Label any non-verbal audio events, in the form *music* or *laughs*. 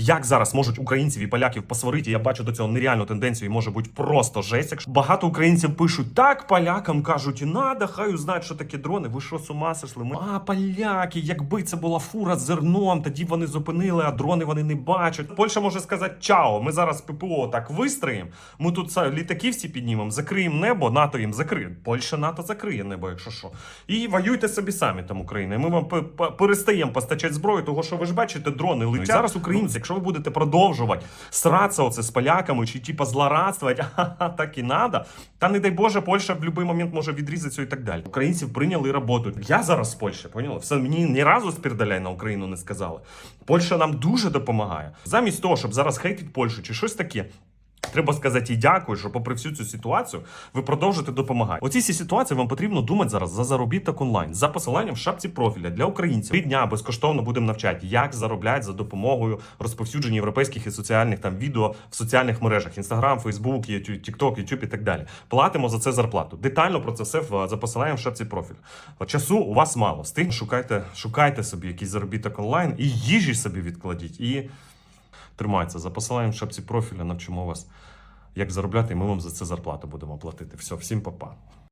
як зараз можуть українців і поляків посварити. Я бачу до цього нереальну тенденцію, і може бути просто жесть. Якщо багато українців пишуть так, полякам кажуть, надо, хай узнають, що таке дрони. Ви що з ума сошли? Ми а поляки, якби це була фура з зерном, тоді б вони зупинили, а дрони вони не бачать. Польща може сказати чао. Ми зараз ППО так вистроїмо. Ми тут це, літаки всі піднімемо, закриємо небо, НАТО їм закриє. Польща НАТО закриє небо, якщо що. І воюйте собі самі там Україна. Ми вам перестаємо постачати зброю, того що ви ж бачите, дрони летять. І зараз українці, якщо ви будете продовжувати сратися оце з поляками чи типа злорадствувати, *laughs* «Ха-ха, так і надо. Та не дай Боже, Польща в будь-який момент може відрізатися і так далі. Українців прийняли працюють. Я зараз з Польщі, поняла? Все мені ні разу спірдаляй на Україну не сказали. Польща нам дуже допомагає. Замість того, щоб зараз хейтити Польщу чи щось таке. Треба сказати їй дякую, що попри всю цю ситуацію ви продовжуєте допомагати. Оці всі ситуації вам потрібно думати зараз за заробіток онлайн за посиланням в шапці профіля для українців. Три дня безкоштовно будемо навчати, як заробляти за допомогою розповсюдження європейських і соціальних там відео в соціальних мережах: Instagram, Facebook, YouTube, TikTok, YouTube і так далі. Платимо за це зарплату. Детально про це все за посиланням в шапці профіля. Часу у вас мало. З тим шукайте, шукайте собі якийсь заробіток онлайн і їжі собі відкладіть. І тримається. За посиланням в шапці профіля навчимо вас, як заробляти, і ми вам за це зарплату будемо платити. Все, всім па-па.